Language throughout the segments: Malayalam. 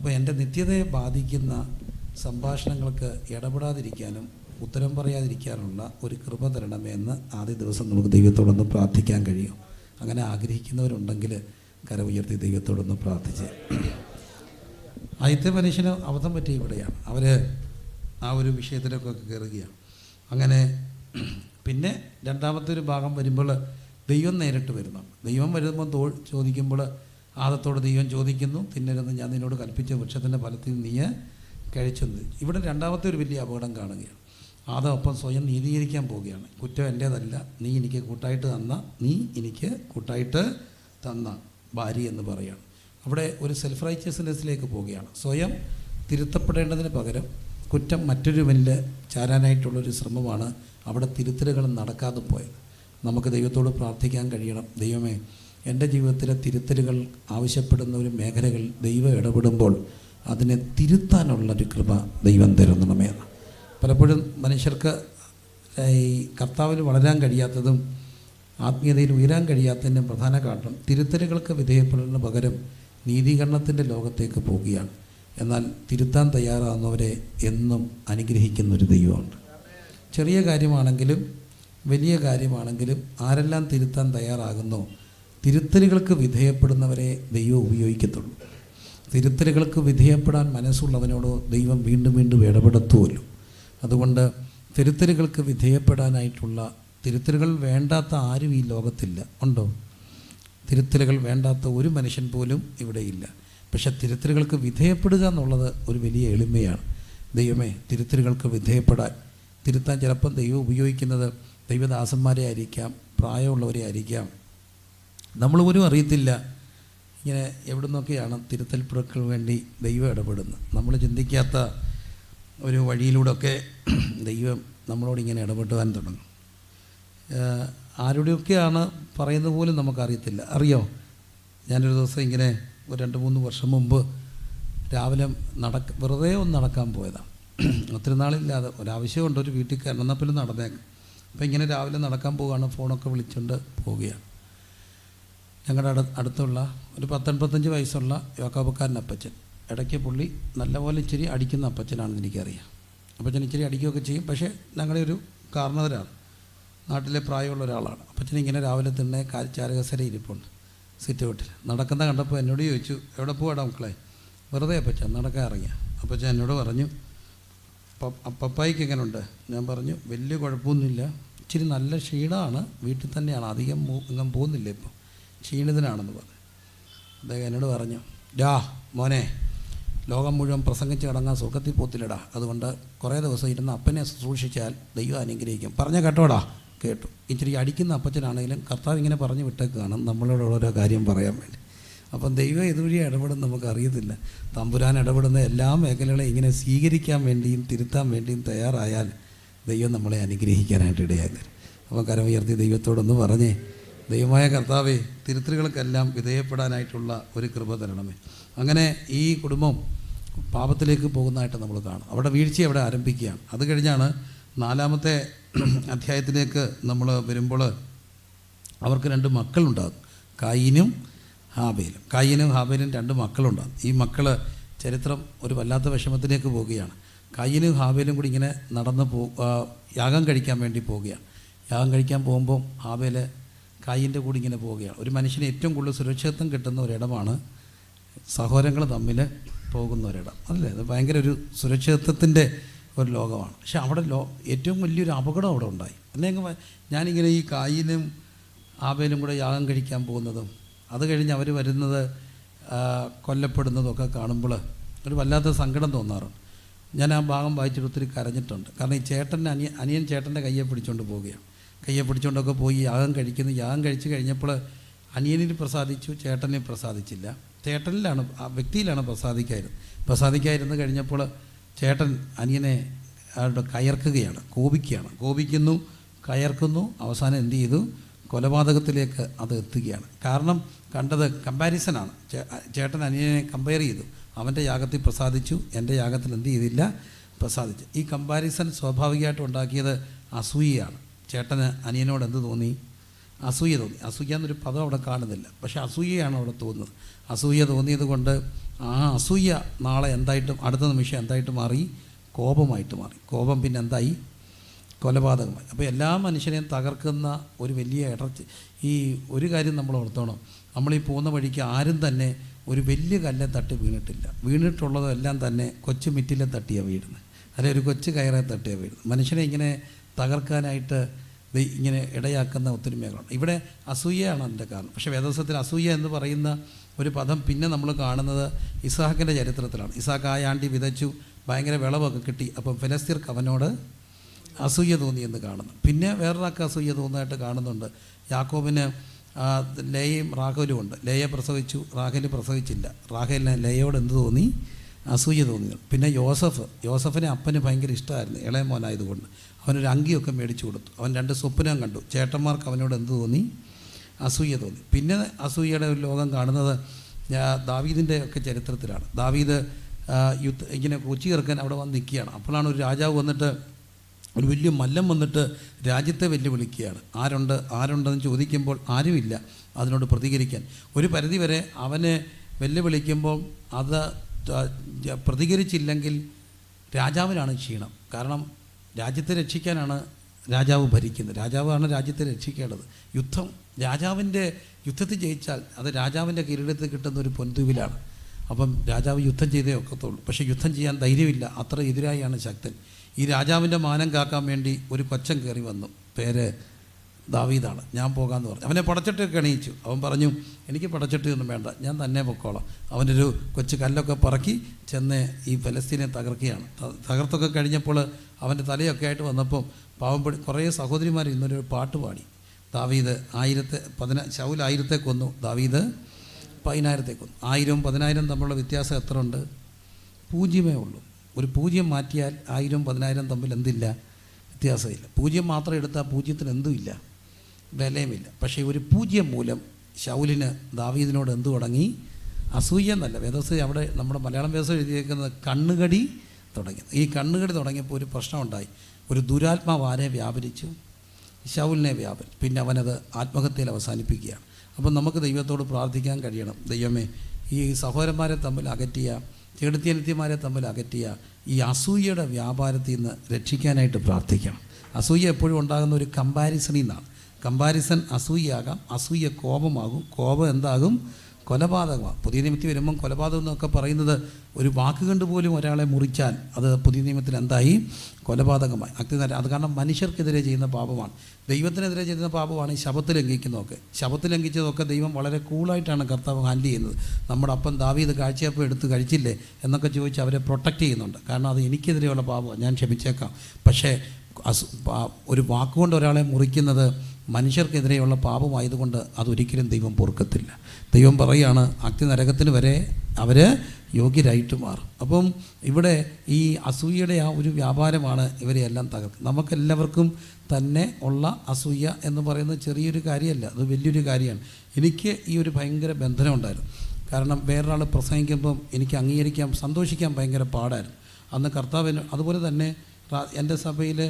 അപ്പോൾ എന്റെ നിത്യതയെ ബാധിക്കുന്ന സംഭാഷണങ്ങൾക്ക് ഇടപെടാതിരിക്കാനും ഉത്തരം പറയാതിരിക്കാനുള്ള ഒരു കൃപ തരണമേ എന്ന് ആദ്യ ദിവസം നമുക്ക് ദൈവത്തോടൊന്ന് പ്രാർത്ഥിക്കാൻ കഴിയും. അങ്ങനെ ആഗ്രഹിക്കുന്നവരുണ്ടെങ്കിൽ കര ഉയർത്തി ദൈവത്തോടൊന്ന് പ്രാർത്ഥിച്ച്. ആദ്യത്തെ മനുഷ്യന് അബദ്ധം പറ്റിയ ഇവിടെയാണ്. അവർ ആ ഒരു വിഷയത്തിലൊക്കെ കയറുകയാണ് അങ്ങനെ പിന്നെ രണ്ടാമത്തെ ഒരു ഭാഗം വരുമ്പോൾ ദൈവം നേരിട്ട് വരുന്നുണ്ട് ദൈവം വരുമ്പോൾ ചോദിക്കുമ്പോൾ ആദത്തോട് ദൈവം ചോദിക്കുന്നു തിന്നരുന്ന് ഞാൻ നിന്നോട് കൽപ്പിച്ച വൃക്ഷത്തിന്റെ ഫലത്തിൽ നീ കഴിച്ചെന്ന്. ഇവിടെ രണ്ടാമത്തെ ഒരു വലിയ അപകടം കാണുകയാണ്. ആദം ഒപ്പം സ്വയം നീതീകരിക്കാൻ പോവുകയാണ്. കുറ്റം എന്റേതല്ല നീ എനിക്ക് കൂട്ടായിട്ട് തന്ന നീ എനിക്ക് കൂട്ടായിട്ട് തന്ന ഭാര്യ എന്ന് പറയുകയാണ് അവിടെ ഒരു സെൽഫ് റൈച്ചസ്നെസ്സിലേക്ക് പോവുകയാണ്. സ്വയം തിരുത്തപ്പെടേണ്ടതിന് പകരം കുറ്റം മറ്റൊരുവനിൽ ചാരാനായിട്ടുള്ളൊരു ശ്രമമാണ് അവിടെ തിരുത്തലുകൾ നടക്കാതെ പോയത്. നമുക്ക് ദൈവത്തോട് പ്രാർത്ഥിക്കാൻ കഴിയണം. ദൈവമേ എന്റെ ജീവിതത്തിലെ തിരുത്തലുകൾ ആവശ്യപ്പെടുന്ന ഒരു മേഖലകൾ ദൈവം ഇടപെടുമ്പോൾ അതിനെ തിരുത്താനുള്ളൊരു കൃപ ദൈവം തരുന്നണമേ പലപ്പോഴും മനുഷ്യർക്ക് ഈ കർത്താവിൽ വളരാൻ കഴിയാത്തതും ആത്മീയതയിൽ ഉയരാൻ കഴിയാത്തതിന്റെ പ്രധാന കാരണം തിരുത്തലുകൾക്ക് വിധേയപ്പെടുന്നതിന് പകരം നീതീകരണത്തിന്റെ ലോകത്തേക്ക് പോവുകയാണ്. എന്നാൽ തിരുത്താൻ തയ്യാറാകുന്നവരെ എന്നും അനുഗ്രഹിക്കുന്ന ഒരു ദൈവമുണ്ട്. ചെറിയ കാര്യമാണെങ്കിലും വലിയ കാര്യമാണെങ്കിലും ആരെല്ലാം തിരുത്താൻ തയ്യാറാകുന്നോ തിരുത്തലുകൾക്ക് വിധേയപ്പെടുന്നവരെ ദൈവം ഉപയോഗിക്കത്തുള്ളൂ. തിരുത്തലുകൾക്ക് വിധേയപ്പെടാൻ മനസ്സുള്ളവനോട് ദൈവം വീണ്ടും വീണ്ടും ഇടപെടുത്തുമല്ലോ അതുകൊണ്ട് തിരുത്തലുകൾക്ക് വിധേയപ്പെടാനായിട്ടുള്ള തിരുത്തലുകൾ വേണ്ടാത്ത ആരും ഈ ലോകത്തില്ല. ഉണ്ടോ? തിരുത്തലുകൾ വേണ്ടാത്ത ഒരു മനുഷ്യൻ പോലും ഇവിടെയില്ല പക്ഷെ തിരുത്തലുകൾക്ക് വിധേയപ്പെടുക എന്നുള്ളത് ഒരു വലിയ എളിമയാണ്. ദൈവമേ തിരുത്തലുകൾക്ക് വിധേയപ്പെടാൻ. തിരുത്താൻ ചിലപ്പം ദൈവം ഉപയോഗിക്കുന്നത് ദൈവദാസന്മാരെ ആയിരിക്കാം പ്രായമുള്ളവരെ ആയിരിക്കാം നമ്മൾ പോലും അറിയത്തില്ല. ഇങ്ങനെ എവിടെ നിന്നൊക്കെയാണ് തിരുത്തൽ പുറക്കൾ വേണ്ടി ദൈവം ഇടപെടുന്നത്? നമ്മൾ ചിന്തിക്കാത്ത ഒരു വഴിയിലൂടെയൊക്കെ ദൈവം നമ്മളോട് ഇങ്ങനെ ഇടപെട്ടുവാൻ തുടങ്ങും. ആരുടെയൊക്കെയാണ് പറയുന്നത് പോലും നമുക്കറിയത്തില്ല. അറിയോ? ഞാനൊരു ദിവസം ഇങ്ങനെ ഒരു രണ്ട് മൂന്ന് വർഷം മുമ്പ് രാവിലെ നടക്ക വെറുതെ ഒന്ന് നടക്കാൻ പോയതാണ് ഒത്തിരി നാളില്ലാതെ ഒരാവശ്യമുണ്ട് ഒരു വീട്ടിൽ കയറണം എന്നാൽ പിന്നെ നടന്നേക്കാം. അപ്പോൾ ഇങ്ങനെ രാവിലെ നടക്കാൻ പോവുകയാണ് ഫോണൊക്കെ വിളിച്ചുകൊണ്ട് പോവുകയാണ്. ഞങ്ങളുടെ അടു അടുത്തുള്ള ഒരു പത്തൊൻപത്തഞ്ച് വയസ്സുള്ള യോക്കാബക്കാരൻ അപ്പച്ചൻ. ഇടയ്ക്ക് പുള്ളി നല്ലപോലെ ഇച്ചിരി അടിക്കുന്ന അപ്പച്ചനാണെന്ന് എനിക്കറിയാം. അപ്പച്ചൻ ഇച്ചിരി അടിക്കുകയൊക്കെ ചെയ്യും. പക്ഷേ ഞങ്ങളുടെ ഒരു കാരണവരാണ് നാട്ടിലെ പ്രായമുള്ള ഒരാളാണ്. അപ്പച്ചൻ ഇങ്ങനെ രാവിലെ തന്നെ ചാരകസര ഇരിപ്പുണ്ട് സിറ്റ് ഔട്ടിൽ നടക്കുന്ന കണ്ടപ്പോൾ എന്നോട് ചോദിച്ചു എവിടെ പോവാടാ മക്കളെ? വെറുതെ അപ്പച്ചൻ നടക്കാൻ ഇറങ്ങിയ. അപ്പച്ചൻ എന്നോട് പറഞ്ഞു പപ്പായിക്ക് എങ്ങനെയുണ്ട് ഞാൻ പറഞ്ഞു വലിയ കുഴപ്പമൊന്നുമില്ല. ഇച്ചിരി നല്ല ക്ഷീണമാണ്. വീട്ടിൽ തന്നെയാണ്. അധികം ഇങ്ങനെ പോകുന്നില്ല ഇപ്പോൾ ക്ഷീണിതനാണെന്ന് പറഞ്ഞു. അദ്ദേഹം എന്നോട് പറഞ്ഞു ഡാ മോനെ ലോകം മുഴുവൻ പ്രസംഗിച്ച് കിടങ്ങാൻ സുഖത്തിൽ പോത്തില്ലടാ. അതുകൊണ്ട് കുറേ ദിവസം ഇരുന്ന് അപ്പനെ ശുശ്രൂഷിച്ചാൽ ദൈവം അനുഗ്രഹിക്കും. പറഞ്ഞ കേട്ടോടാ കേട്ടു. ഇച്ചിരി അടിക്കുന്ന അപ്പച്ചനാണെങ്കിലും കർത്താവ് ഇങ്ങനെ പറഞ്ഞു വിട്ടേക്കാണ് നമ്മളോട് ഓരോ കാര്യം പറയാൻ വേണ്ടി. അപ്പം ദൈവം ഇതുവഴി നമുക്ക് അറിയത്തില്ല. തമ്പുരാൻ ഇടപെടുന്ന എല്ലാ മേഖലകളെ ഇങ്ങനെ സ്വീകരിക്കാൻ വേണ്ടിയും തിരുത്താൻ വേണ്ടിയും തയ്യാറായാൽ ദൈവം നമ്മളെ അനുഗ്രഹിക്കാനായിട്ട് ഇടയാക്കും അപ്പം കരം ഉയർത്തി ദൈവത്തോടൊന്ന് പറഞ്ഞേ ദൈവമായ കർത്താവെ തിരുത്തലുകൾക്കെല്ലാം വിധേയപ്പെടാനായിട്ടുള്ള ഒരു കൃപ തരണമേ. അങ്ങനെ ഈ കുടുംബം പാപത്തിലേക്ക് പോകുന്നതായിട്ട് നമ്മൾ കാണും. അവിടെ വീഴ്ച അവിടെ ആരംഭിക്കുകയാണ്. അത് കഴിഞ്ഞാണ് നാലാമത്തെ അധ്യായത്തിലേക്ക് നമ്മൾ വരുമ്പോൾ അവർക്ക് രണ്ട് മക്കളുണ്ടാകും. കായിനും ഹാബേലും. കായിനും ഹാബേലും രണ്ട് മക്കളുണ്ടാകും. ഈ മക്കൾ ചരിത്രം ഒരു വല്ലാത്ത വിഷമത്തിലേക്ക് പോവുകയാണ് കായിനും ഹാബേലും കൂടി ഇങ്ങനെ നടന്ന് പോ യാഗം കഴിക്കാൻ വേണ്ടി പോവുകയാണ് യാഗം കഴിക്കാൻ പോകുമ്പോൾ ഹാബേൽ കായിന്റെ കൂടി ഇങ്ങനെ പോവുകയാണ്. ഒരു മനുഷ്യന് ഏറ്റവും കൂടുതൽ സുരക്ഷിതത്വം കിട്ടുന്ന ഒരിടമാണ് സഹോദരങ്ങൾ തമ്മിൽ പോകുന്ന ഒരിടം. അല്ലേ? അത് ഭയങ്കര ഒരു സുരക്ഷിതത്വത്തിന്റെ ഒരു ലോകമാണ്. പക്ഷെ അവിടെ ലോ ഏറ്റവും വലിയൊരു അപകടം അവിടെ ഉണ്ടായി. അല്ലെങ്കിൽ ഞാനിങ്ങനെ ഈ കായിനും ആബേലും കൂടെ യാഗം കഴിക്കാൻ പോകുന്നതും അത് കഴിഞ്ഞ് അവർ വരുന്നത് കൊല്ലപ്പെടുന്നതൊക്കെ കാണുമ്പോൾ ഒരു വല്ലാത്ത സങ്കടം തോന്നാറുണ്ട്. ഞാൻ ആ ഭാഗം വായിച്ചിട്ട് ഒത്തിരി കരഞ്ഞിട്ടുണ്ട്. കാരണം ഈ ചേട്ടന്റെ അനിയ അനിയൻ ചേട്ടന്റെ കയ്യെ പിടിച്ചുകൊണ്ട് പോവുകയാണ്. കയ്യെ പിടിച്ചുകൊണ്ടൊക്കെ പോയി യാഗം കഴിക്കുന്നു. യാഗം കഴിച്ചു കഴിഞ്ഞപ്പോൾ അനിയനിൽ പ്രസാദിച്ചു ചേട്ടനെ പ്രസാദിച്ചില്ല. ചേട്ടനിലാണ് ആ വ്യക്തിയിലാണ് പ്രസാദിക്കായിരുന്നു പ്രസാദിക്കായിരുന്നു കഴിഞ്ഞപ്പോൾ ചേട്ടൻ അനിയനെ അയാളുടെ കയർക്കുകയാണ് കോപിക്കുകയാണ്. കോപിക്കുന്നു കയർക്കുന്നു അവസാനം എന്ത് ചെയ്തു? കൊലപാതകത്തിലേക്ക് അത് എത്തുകയാണ്. കാരണം കണ്ടത് കമ്പാരിസനാണ്. ചേട്ടൻ അനിയനെ കമ്പയർ ചെയ്തു. അവന്റെ യാഗത്തിൽ പ്രസാദിച്ചു എന്റെ യാഗത്തിൽ എന്ത് ചെയ്തില്ല പ്രസാദിച്ചു. ഈ കമ്പാരിസൺ സ്വാഭാവികമായിട്ട് ഉണ്ടാക്കിയത് അസൂയയാണ്. ചേട്ടന് അനിയനോട് എന്ത് തോന്നി? അസൂയ തോന്നി. അസൂയ എന്നൊരു പദം അവിടെ കാണുന്നില്ല. പക്ഷേ അസൂയയാണ് അവിടെ തോന്നുന്നത്. അസൂയ തോന്നിയത് കൊണ്ട് ആ അസൂയ നാളെ എന്തായിട്ടും അടുത്ത നിമിഷം എന്തായിട്ട് മാറി കോപമായിട്ട് മാറി. കോപം പിന്നെ എന്തായി? കൊലപാതകമായി. അപ്പോൾ എല്ലാ മനുഷ്യനെയും തകർക്കുന്ന ഒരു വലിയ ഇടർച്ച. ഈ ഒരു കാര്യം നമ്മൾ ഓർത്തോണം. നമ്മൾ ഈ പോകുന്ന വഴിക്ക് ആരും തന്നെ ഒരു വലിയ കല്ലെ തട്ടി വീണിട്ടില്ല. വീണിട്ടുള്ളതെല്ലാം തന്നെ കൊച്ചു മിറ്റിലെ തട്ടിയാണ് വീഴുന്നത്. അല്ലെങ്കിൽ ഒരു കൊച്ചു കയറെ തട്ടിയാണ് വീഴുന്നത്. മനുഷ്യനെ ഇങ്ങനെ തകർക്കാനായിട്ട് ഇങ്ങനെ ഇടയാക്കുന്ന ഒത്തിരി മേഖലയുണ്ട് ഇവിടെ അസൂയയാണ് അതിന്റെ കാരണം. പക്ഷേ വേദവസത്തിൽ അസൂയ എന്ന് പറയുന്ന ഒരു പദം പിന്നെ നമ്മൾ കാണുന്നത് ഇസാഖിന്റെ ചരിത്രത്തിലാണ്. ഇസാഖ് ആ ആണ്ടി വിതച്ചു ഭയങ്കര വിളവൊക്കെ കിട്ടി. അപ്പം ഫിലസ്തീർക്ക് അവനോട് അസൂയ തോന്നി എന്ന് കാണുന്നു. പിന്നെ വേറൊരാൾക്ക് അസൂയ തോന്നുന്നതായിട്ട് കാണുന്നുണ്ട്. യാക്കോബിന് ലേയും റാഹലും ഉണ്ട്. ലേയെ പ്രസവിച്ചു റാഹേൽ പ്രസവിച്ചില്ല. റാഹലിന് ലേയോട് എന്ത് തോന്നി? അസൂയ തോന്നി പിന്നെ യോസഫ് യോസഫിനെ അപ്പന് ഭയങ്കര ഇഷ്ടമായിരുന്നു ഇളയ മോനായതുകൊണ്ട്. അവനൊരു അങ്കിയൊക്കെ മേടിച്ചു കൊടുത്തു. അവൻ രണ്ട് സ്വപ്നം കണ്ടു. ചേട്ടന്മാർക്ക് അവനോട് എന്ത് തോന്നി? അസൂയ തോന്നി. പിന്നെ അസൂയയുടെ ഒരു ലോകം കാണുന്നത് ദാവീദിന്റെ ഒക്കെ ചരിത്രത്തിലാണ്. ദാവീദ് യുദ്ധ ഇങ്ങനെ കൊച്ചി ഇറക്കാൻ അവിടെ വന്ന് നിൽക്കുകയാണ്. അപ്പോഴാണ് ഒരു രാജാവ് വന്നിട്ട് ഒരു വലിയ മല്ലം വന്നിട്ട് രാജ്യത്തെ വെല്ലുവിളിക്കുകയാണ്. ആരുണ്ട് ആരുണ്ടെന്ന് ചോദിക്കുമ്പോൾ ആരുമില്ല അതിനോട് പ്രതികരിക്കാൻ. ഒരു പരിധിവരെ അവനെ വെല്ലുവിളിക്കുമ്പോൾ അത് പ്രതികരിച്ചില്ലെങ്കിൽ രാജാവിനാണ് ക്ഷീണം. കാരണം രാജ്യത്തെ രക്ഷിക്കാനാണ് രാജാവ് ഭരിക്കുന്നത്. രാജാവാണ് രാജ്യത്തെ രക്ഷിക്കേണ്ടത്. യുദ്ധം രാജാവിന്റെ യുദ്ധത്തിൽ ജയിച്ചാൽ അത് രാജാവിന്റെ കിരീടത്തിൽ കിട്ടുന്ന ഒരു പൊൻതൂവിലാണ് അപ്പം രാജാവ് യുദ്ധം ചെയ്തേ ഒക്കത്തുള്ളൂ. പക്ഷേ യുദ്ധം ചെയ്യാൻ ധൈര്യമില്ല. അത്ര എതിരായാണ് ശക്തൻ. ഈ രാജാവിന്റെ മാനം കാക്കാൻ വേണ്ടി ഒരു കൊച്ചൻ കയറി വന്നു. പേര് ദാവീദാണ്. ഞാൻ പോകാമെന്ന് പറഞ്ഞു. അവനെ പടച്ചിട്ട് എണീച്ചു. അവൻ പറഞ്ഞു എനിക്ക് പടച്ചിട്ടൊന്നും വേണ്ട. ഞാൻ തന്നെ പൊക്കോളാം. അവനൊരു കൊച്ചു കല്ലൊക്കെ പറക്കി ചെന്ന് ഈ ഫലസ്തീനെ തകർക്കുകയാണ്. തകർത്തൊക്കെ കഴിഞ്ഞപ്പോൾ അവന്റെ തലയൊക്കെ ആയിട്ട് വന്നപ്പം പാവം കുറേ സഹോദരിമാർ ഇന്നൊരു പാട്ട് പാടി. ദാവീദ് ആയിരത്തെ പതിന ശൗൽ ആയിരത്തെ കൊന്നു. ദാവീദ് പതിനായിരത്തെ കൊന്നു. ആയിരവും പതിനായിരം തമ്മിലുള്ള വ്യത്യാസം എത്ര ഉണ്ട്? പൂജ്യമേ ഉള്ളൂ. ഒരു പൂജ്യം മാറ്റിയാൽ ആയിരം പതിനായിരം തമ്മിൽ എന്തില്ല? വ്യത്യാസമില്ല. പൂജ്യം മാത്രം എടുത്താൽ പൂജ്യത്തിന് എന്തുമില്ല വിലയുമില്ല. പക്ഷേ ഒരു പൂജ്യം മൂലം ശൗലിന് ദാവീദിനോട് എന്തു തുടങ്ങി? അസൂയ എന്നല്ല. വേദസ് അവിടെ നമ്മുടെ മലയാളം വേദസ് എഴുതിയേക്കുന്നത് കണ്ണുകടി തുടങ്ങി. ഈ കണ്ണുകടി തുടങ്ങിയപ്പോൾ ഒരു പ്രശ്നമുണ്ടായി. ഒരു ദുരാത്മാവ് ആരെ വ്യാപരിച്ചു. ശൗലിനെ വ്യാപരി പിന്നെ അവനത് ആത്മഹത്യയിൽ അവസാനിപ്പിക്കുകയാണ്. അപ്പം നമുക്ക് ദൈവത്തോട് പ്രാർത്ഥിക്കാൻ കഴിയണം. ദൈവമേ ഈ സഹോദരന്മാരെ തമ്മിൽ അകറ്റിയ ചെടുത്തിയനത്തിമാരെ തമ്മിൽ അകറ്റിയ ഈ അസൂയയുടെ വ്യാപാരത്തിൽ നിന്ന് രക്ഷിക്കാനായിട്ട് പ്രാർത്ഥിക്കണം. അസൂയ എപ്പോഴും ഉണ്ടാകുന്ന ഒരു കമ്പാരിസണിൽ നിന്നാണ്. കമ്പാരിസൺ അസൂയയാകാം അസൂയ കോപമാകും കോപം എന്താകും? കൊലപാതകമാണ് പുതിയ നിയമത്തിൽ വരുമ്പം കൊലപാതകം എന്നൊക്കെ പറയുന്നത് ഒരു വാക്ക് കൊണ്ട് പോലും ഒരാളെ മുറിച്ചാൽ അത് പുതിയ നിയമത്തിൽ എന്തായി? കൊലപാതകമായി. അക്തി അത് കാരണം മനുഷ്യർക്കെതിരെ ചെയ്യുന്ന പാപമാണ്. ദൈവത്തിനെതിരെ ചെയ്യുന്ന പാപമാണ് ഈ ശബത്ത് ലംഘിക്കുന്നതൊക്കെ. ശബത്ത് ലംഘിച്ചതൊക്കെ ദൈവം വളരെ കൂളായിട്ടാണ് കർത്താവ് ഹാൻഡിൽ ചെയ്യുന്നത്. നമ്മുടെ അപ്പം ദാവീത് കാഴ്ചയപ്പം എടുത്ത് കഴിച്ചില്ലേ എന്നൊക്കെ ചോദിച്ച് അവരെ പ്രൊട്ടക്റ്റ് ചെയ്യുന്നുണ്ട്. കാരണം അത് എനിക്കെതിരെയുള്ള പാപമാണ്. ഞാൻ ക്ഷമിച്ചേക്കാം. പക്ഷേ ഒരു വാക്കുകൊണ്ട് ഒരാളെ മുറിക്കുന്നത് മനുഷ്യർക്കെതിരെയുള്ള പാപമായതുകൊണ്ട് അതൊരിക്കലും ദൈവം പൊറുക്കത്തില്ല. ദൈവം പറയുകയാണ് അഗ്നി നരകത്തിന് വരെ അവർ യോഗ്യരായിട്ട് മാറും. അപ്പം ഇവിടെ ഈ അസൂയയുടെ ആ ഒരു വ്യാപാരമാണ് ഇവരെ എല്ലാം തകർക്കുന്നത്. നമുക്കെല്ലാവർക്കും തന്നെ ഉള്ള അസൂയ എന്ന് പറയുന്നത് ചെറിയൊരു കാര്യമല്ല അത് വലിയൊരു കാര്യമാണ്. എനിക്ക് ഈ ഒരു ഭയങ്കര ബന്ധനം ഉണ്ടായിരുന്നു കാരണം വേറൊരാൾ പ്രസംഗിക്കുമ്പം എനിക്ക് അംഗീകരിക്കാൻ സന്തോഷിക്കാൻ ഭയങ്കര പാടായിരുന്നു. അന്ന് കർത്താവിന് അതുപോലെ തന്നെ എന്റെ സഭയിൽ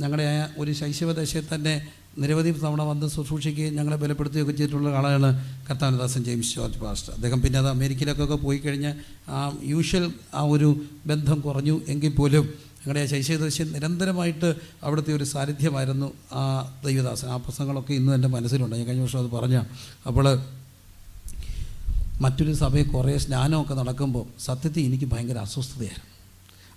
ഞങ്ങളുടെ ഒരു ശൈശവദശയിൽ തന്നെ നിരവധി തവണ വന്ന് ശുശ്രൂഷിക്കുകയും ഞങ്ങളെ ബലപ്പെടുത്തുകയൊക്കെ ചെയ്തിട്ടുള്ള ആളാണ് കർത്താനദാസൻ ജെയിംസ് ജോർജ് പാസ്റ്റർ. അദ്ദേഹം പിന്നെ അത് അമേരിക്കയിലൊക്കെ പോയി കഴിഞ്ഞ് ആ യൂഷ്വൽ ആ ഒരു ബന്ധം കുറഞ്ഞു എങ്കിൽ പോലും ഞങ്ങളുടെ ആ ശൈശവദശയിൽ നിരന്തരമായിട്ട് അവിടുത്തെ ഒരു സാന്നിധ്യമായിരുന്നു ആ ദൈവദാസൻ. ആ പ്രസംഗങ്ങളൊക്കെ ഇന്നും എന്റെ മനസ്സിലുണ്ട്. ഞാൻ കഴിഞ്ഞ വർഷം അത് പറഞ്ഞ. അപ്പോൾ മറ്റൊരു സഭയിൽ കുറേ സ്നാനമൊക്കെ നടക്കുമ്പോൾ സത്യത്തിൽ എനിക്ക് ഭയങ്കര അസ്വസ്ഥതയായിരുന്നു.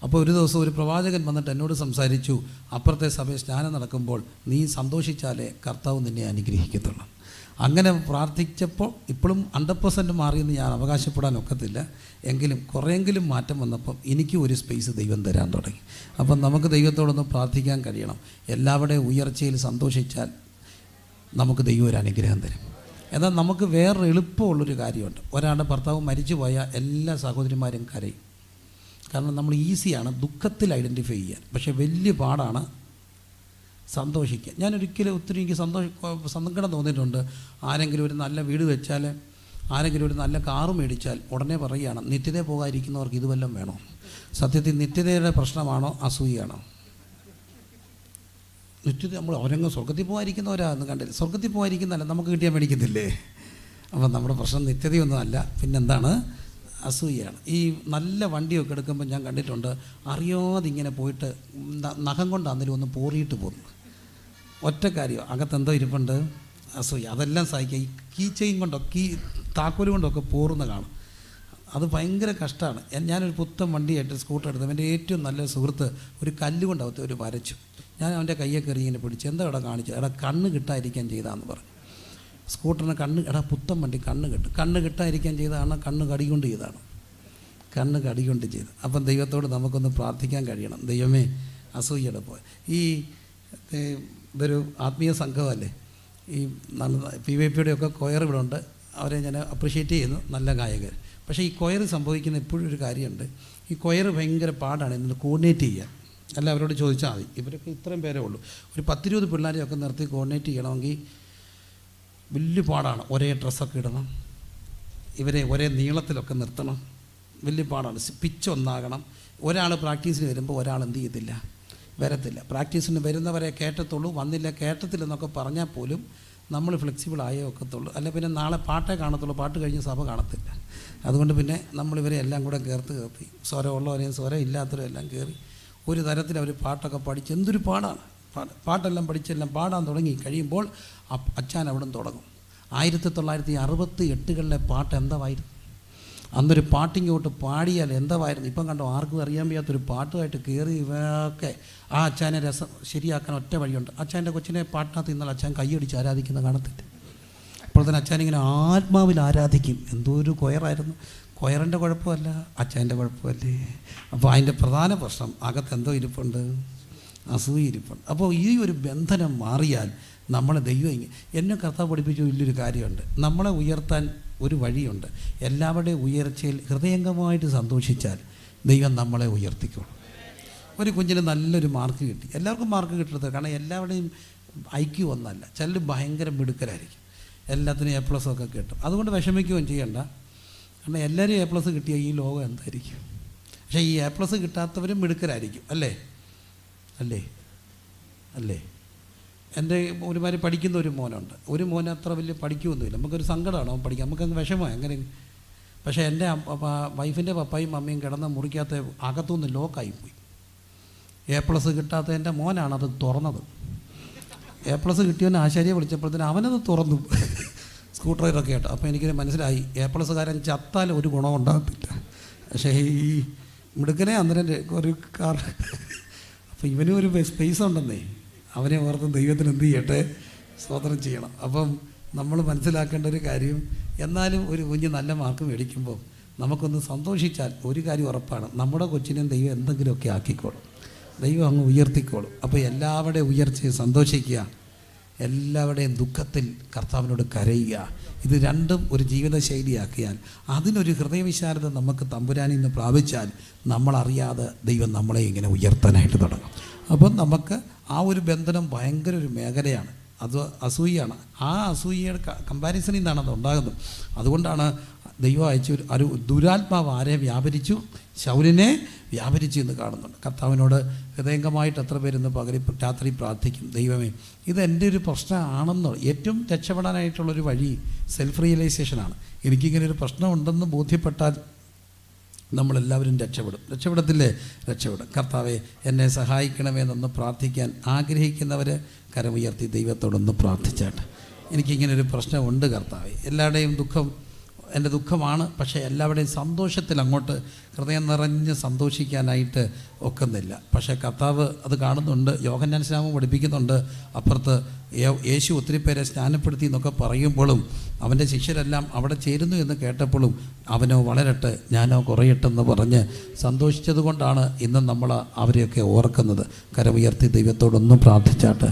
അപ്പോൾ ഒരു ദിവസം ഒരു പ്രവാചകൻ വന്നിട്ട് എന്നോട് സംസാരിച്ചു അപ്പുറത്തെ സഭയിൽ സ്നാനം നടക്കുമ്പോൾ നീ സന്തോഷിച്ചാലേ കർത്താവ് നിന്നെ അനുഗ്രഹിക്കത്തുള്ളൂ. അങ്ങനെ പ്രാർത്ഥിച്ചപ്പോൾ ഇപ്പോഴും ഹൺഡ്രഡ് പെർസെന്റ് മാറിയെന്ന് ഞാൻ അവകാശപ്പെടാൻ ഒക്കത്തില്ല. എങ്കിലും കുറേയെങ്കിലും മാറ്റം വന്നപ്പം എനിക്കും ഒരു സ്പേസ് ദൈവം തരാൻ തുടങ്ങി. അപ്പം നമുക്ക് ദൈവത്തോടൊന്ന് പ്രാർത്ഥിക്കാൻ കഴിയണം. എല്ലാവരുടെയും ഉയർച്ചയിൽ സന്തോഷിച്ചാൽ നമുക്ക് ദൈവം ഒരു അനുഗ്രഹം തരും. എന്നാൽ നമുക്ക് വേറെ എളുപ്പമുള്ളൊരു കാര്യമുണ്ട്. ഒരാളുടെ ഭർത്താവ് മരിച്ചു പോയാൽ എല്ലാ സഹോദരിമാരും കരയും. കാരണം നമ്മൾ ഈസിയാണ് ദുഃഖത്തിൽ ഐഡന്റിഫൈ ചെയ്യാൻ. പക്ഷേ വലിയ പാടാണ് സന്തോഷിക്കുക ഞാനൊരിക്കലും ഒത്തിരി എനിക്ക് സന്തോഷ സങ്കടം തോന്നിയിട്ടുണ്ട്. ആരെങ്കിലും ഒരു നല്ല വീട് വെച്ചാൽ ആരെങ്കിലും ഒരു നല്ല കാറ് മേടിച്ചാൽ ഉടനെ പറയുകയാണ് നിത്യത പോകാതിരിക്കുന്നവർക്ക് ഇതുവല്ലം വേണോ? സത്യത്തിൽ നിത്യതയുടെ പ്രശ്നമാണോ? അസൂയാണോ നിത്യത നമ്മൾ അവരങ്ങ് സ്വർഗത്തിൽ പോകാതിരിക്കുന്നവരാന്ന് കണ്ടില്ല. സ്വർഗത്തിൽ പോകാതിരിക്കുന്നതല്ല നമുക്ക് കിട്ടിയാൽ മേടിക്കുന്നില്ലേ അപ്പം നമ്മുടെ പ്രശ്നം നിത്യതയൊന്നും അല്ല പിന്നെന്താണ്? അസൂയാണ് ഈ നല്ല വണ്ടിയൊക്കെ എടുക്കുമ്പോൾ ഞാൻ കണ്ടിട്ടുണ്ട് അറിയാതെ ഇങ്ങനെ പോയിട്ട് നഖം കൊണ്ട് അന്നേരം ഒന്ന് പോറിയിട്ട് പോകുന്നു ഒറ്റ കാര്യം അകത്തെന്തോ ഇരിപ്പുണ്ട് അസൂയ. അതെല്ലാം സഹിക്കുക ഈ കീ ചെയിൻ കൊണ്ടോ കീ താക്കോൽ കൊണ്ടൊക്കെ പോറുന്ന കാണും. അത് ഭയങ്കര കഷ്ടമാണ് ഞാനൊരു പുത്തൻ വണ്ടിയായിട്ട് സ്കൂട്ടർ എടുത്തു എന്റെ ഏറ്റവും നല്ല സുഹൃത്ത് ഒരു കല്ല് കൊണ്ട് ഒരു വരച്ചു. ഞാൻ അവന്റെ കയ്യൊക്കെ ഇങ്ങനെ പിടിച്ചു. എന്താ ഇവിടെ കാണിച്ചു എടാ കണ്ണ് കിട്ടാതിരിക്കാൻ ചെയ്താന്ന് പറഞ്ഞു. സ്കൂട്ടറിന് കണ്ണ് എടാ പുത്തൻ വണ്ടി കണ്ണ് കെട്ട്. കണ്ണ് കെട്ടായിരിക്കാൻ ചെയ്തതാണ് കണ്ണ് കടികൊണ്ട് ചെയ്തതാണ്. കണ്ണ് കടികൊണ്ട് ചെയ്ത്. അപ്പം ദൈവത്തോട് നമുക്കൊന്ന് പ്രാർത്ഥിക്കാൻ കഴിയണം. ദൈവമേ അസൂയയുടെ പോയി ഈ ഇതൊരു ആത്മീയ സംഘമല്ലേ? ഈ നല്ല പി വൈ പിയുടെ ഒക്കെ കൊയർ ഇവിടെ ഉണ്ട് അവരെ ഞാൻ അപ്രിഷ്യേറ്റ് ചെയ്യുന്നു. നല്ല ഗായകർ. പക്ഷേ ഈ കൊയർ സംഭവിക്കുന്ന എപ്പോഴും ഒരു കാര്യമുണ്ട്. ഈ കൊയർ ഭയങ്കര പാടാണ്. ഇതിന് കോർഡിനേറ്റ് ചെയ്യാൻ. അല്ല അവരോട് ചോദിച്ചാൽ മതി. ഇവരൊക്കെ ഇത്രയും പേരേ ഉള്ളൂ. ഒരു പത്തിരുപത് പിള്ളേരെയൊക്കെ നിർത്തി കോർഡിനേറ്റ് ചെയ്യണമെങ്കിൽ വലിയ പാടാണ് ഒരേ ഡ്രസ്സൊക്കെ ഇടണം. ഇവരെ ഒരേ നീളത്തിലൊക്കെ നിർത്തണം. വലിയ പാടാണ് പിച്ച് ഒന്നാകണം. ഒരാൾ പ്രാക്ടീസിന് വരുമ്പോൾ ഒരാൾ എന്ത് ചെയ്യത്തില്ല. വരത്തില്ല. പ്രാക്ടീസിന് വരുന്നവരെ കേട്ടത്തുള്ളൂ വന്നില്ല കേട്ടത്തില്ലെന്നൊക്കെ പറഞ്ഞാൽ പോലും നമ്മൾ ഫ്ലെക്സിബിൾ ആയേ ഒക്കത്തുള്ളൂ. അല്ല പിന്നെ നാളെ പാട്ടേ കാണത്തുള്ളൂ. പാട്ട് കഴിഞ്ഞ് സഭ കാണത്തില്ല. അതുകൊണ്ട് പിന്നെ നമ്മളിവരെ എല്ലാം കൂടെ കയർത്ത് കയർത്തി സ്വരമുള്ളവരെയും സ്വരം ഇല്ലാത്തവരെയും എല്ലാം കയറി ഒരു തരത്തിൽ അവർ പാട്ടൊക്കെ പഠിച്ച് എന്തൊരു പാടാണ്. പാട്ടെല്ലാം പഠിച്ചെല്ലാം പാടാൻ തുടങ്ങി കഴിയുമ്പോൾ അച്ഛാൻ അവിടെ തുടങ്ങും. ആയിരത്തി തൊള്ളായിരത്തി അറുപത്തി എട്ടുകളിലെ പാട്ട് എന്തായിരുന്നു അന്നൊരു പാട്ടിങ്ങോട്ട് പാടിയാൽ എന്തായിരുന്നു ഇപ്പം കണ്ടോ ആർക്കും അറിയാൻ വയ്യാത്തൊരു പാട്ടുമായിട്ട് കയറി ഇവയൊക്കെ ആ അച്ഛനെ രസം ശരിയാക്കാൻ ഒറ്റ വഴിയുണ്ട്. അച്ഛന്റെ കൊച്ചിനെ പാട്ടിനകത്ത് ഇന്നലെ അച്ഛൻ കൈയടിച്ച് ആരാധിക്കുന്ന കാണത്തില്ല. അപ്പോൾ തന്നെ അച്ഛൻ ഇങ്ങനെ ആത്മാവിൽ ആരാധിക്കും. എന്തോ ഒരു കൊയറായിരുന്നു. കൊയറിന്റെ കുഴപ്പമല്ല അച്ഛന്റെ കുഴപ്പമല്ലേ? അപ്പോൾ അതിന്റെ പ്രധാന പ്രശ്നം അകത്ത് എന്തോ ഇരിപ്പുണ്ട്? അസൂയ ഇരിപ്പുണ്ട് അപ്പോൾ ഈ ഒരു ബന്ധനം മാറിയാൽ നമ്മളെ ദൈവം എന്നെ കർത്താവ് പഠിപ്പിച്ച വലിയൊരു കാര്യമുണ്ട്. നമ്മളെ ഉയർത്താൻ ഒരു വഴിയുണ്ട്. എല്ലാവരുടെയും ഉയർച്ചയിൽ ഹൃദയംഗമായിട്ട് സന്തോഷിച്ചാൽ ദൈവം നമ്മളെ ഉയർത്തിക്കോളും. ഒരു കുഞ്ഞിന് നല്ലൊരു മാർക്ക് കിട്ടി. എല്ലാവർക്കും മാർക്ക് കിട്ടരുത്. കാരണം എല്ലാവരുടെയും ഐക്യു ഒന്നല്ല. ചിലർ ഭയങ്കര മിടുക്കലായിരിക്കും എല്ലാത്തിനും എ പ്ലസ് ഒക്കെ കിട്ടും. അതുകൊണ്ട് വിഷമിക്കുകയും ചെയ്യണ്ട. കാരണം എല്ലാവരും എ പ്ലസ് കിട്ടിയ ഈ ലോകം എന്തായിരിക്കും? പക്ഷേ ഈ എ പ്ലസ് കിട്ടാത്തവരും മിടുക്കരായിരിക്കും. അല്ലേ? അല്ലേ? അല്ലേ? എന്റെ ഒരുമാതിരി പഠിക്കുന്ന ഒരു മോനുണ്ട്. ഒരു മോൻ അത്ര വലിയ പഠിക്കുമൊന്നുമില്ല നമുക്കൊരു സങ്കടമാണ് അവൻ പഠിക്കുക നമുക്കങ്ങ് വിഷമമാണ് എങ്ങനെ? പക്ഷേ എന്റെ വൈഫിന്റെ പപ്പായും മമ്മിയും കിടന്ന മുറിക്കകത്ത് അകത്തുനിന്ന് ലോക്കായിപ്പോയി. എ പ്ലസ് കിട്ടാത്ത എന്റെ മോനാണ് അത് തുറന്നത്. എ പ്ലസ് കിട്ടിയവൻ ആശാരിയെ വിളിച്ചപ്പോഴത്തേന് അവനത് തുറന്നു. സ്ക്രൂ ഡ്രൈവറൊക്കെ ആയിട്ട്. അപ്പോൾ എനിക്ക് മനസ്സിലായി. എ പ്ലസ്സുകാരൻ ചത്താൽ ഒരു ഗുണം ഉണ്ടാകത്തില്ല. പക്ഷേ ഈ മിടുക്കനെ അന്നേരം ഒരു കാർ അപ്പോൾ ഇവനും ഒരു സ്പേസ് ഉണ്ടെന്നേ. അവനെ ഓർത്ത് ദൈവത്തിന് എന്ത് ചെയ്യട്ടെ? സ്തോത്രം ചെയ്യണം. അപ്പം നമ്മൾ മനസ്സിലാക്കേണ്ട ഒരു കാര്യം എന്നാലും ഒരു കുഞ്ഞ് നല്ല മാർക്ക് മേടിക്കുമ്പോൾ നമുക്കൊന്ന് സന്തോഷിച്ചാൽ ഒരു കാര്യം ഉറപ്പാണ്. നമ്മുടെ കൊച്ചിനെ ദൈവം എന്തെങ്കിലുമൊക്കെ ആക്കിക്കോളും. ദൈവം അങ്ങ് ഉയർത്തിക്കോളും. അപ്പോൾ എല്ലാവരുടെയും ഉയർച്ചയെ സന്തോഷിക്കുക. എല്ലാവരുടെയും ദുഃഖത്തിൽ കർത്താവിനോട് കരയുക. ഇത് രണ്ടും ഒരു ജീവിതശൈലിയാക്കിയാൽ അതിനൊരു ഹൃദയവിശാലത നമുക്ക് തമ്പുരാനിൽ നിന്ന് പ്രാപിച്ചാൽ നമ്മളറിയാതെ ദൈവം നമ്മളെ ഇങ്ങനെ ഉയർത്താനായിട്ട് തുടങ്ങും. അപ്പം നമുക്ക് ആ ഒരു ബന്ധനം ഭയങ്കര ഒരു മേഖലയാണ്. അത് അസൂയയാണ്. ആ അസൂയയുടെ കമ്പാരിസണിൽ നിന്നാണ് അത് ഉണ്ടാകുന്നത്. അതുകൊണ്ടാണ് ദൈവം അയച്ച ഒരു- ദുരാത്മാവ് ആരെ വ്യാപരിച്ചു? ശൗലിനെ വ്യാപരിച്ചു എന്ന് കാണുന്നുണ്ട്. കർത്താവിനോട് ഹൃദയംഗമായിട്ട് എത്ര പേരിന്ന് പകരി രാത്രി പ്രാർത്ഥിക്കും. ദൈവമേ ഇത് എന്റെ ഒരു പ്രശ്നമാണെന്ന് ഏറ്റവും രക്ഷപ്പെടാനായിട്ടുള്ളൊരു വഴി സെൽഫ് റിയലൈസേഷനാണ് എനിക്കിങ്ങനെ ഒരു പ്രശ്നമുണ്ടെന്ന് ബോധ്യപ്പെട്ടാൽ നമ്മളെല്ലാവരും രക്ഷപ്പെടും. രക്ഷപ്പെടത്തില്ലേ? രക്ഷപ്പെടും. കർത്താവെ എന്നെ സഹായിക്കണമെന്നൊന്ന് പ്രാർത്ഥിക്കാൻ ആഗ്രഹിക്കുന്നവർ കരമുയർത്തി ദൈവത്തോടൊന്ന് പ്രാർത്ഥിച്ചാട്ടെ. എനിക്കിങ്ങനെ ഒരു പ്രശ്നമുണ്ട് കർത്താവെ. എല്ലാവരുടെയും ദുഃഖം എന്റെ ദുഃഖമാണ്. പക്ഷേ എല്ലാവരുടെയും സന്തോഷത്തിൽ അങ്ങോട്ട് ഹൃദയം നിറഞ്ഞ് സന്തോഷിക്കാനായിട്ട് ഒക്കുന്നില്ല. പക്ഷേ കർത്താവ് അത് കാണുന്നുണ്ട് യോഹന്നാൻ സ്നാമം പഠിപ്പിക്കുന്നുണ്ട്. അപ്പുറത്ത് യേശു ഒത്തിരി പേരെ സ്നാനപ്പെടുത്തി എന്നൊക്കെ പറയുമ്പോഴും അവന്റെ ശിഷ്യരെല്ലാം അവിടെ ചേരുന്നു എന്ന് കേട്ടപ്പോഴും അവനോ വളരട്ടെ ഞാനോ കുറയട്ടെന്ന് പറഞ്ഞ് സന്തോഷിച്ചത് കൊണ്ടാണ് ഇന്ന് നമ്മൾ അവരെയൊക്കെ ഓർക്കുന്നത്. കരമുയർത്തി ദൈവത്തോടൊന്നും പ്രാർത്ഥിച്ചാട്ട്.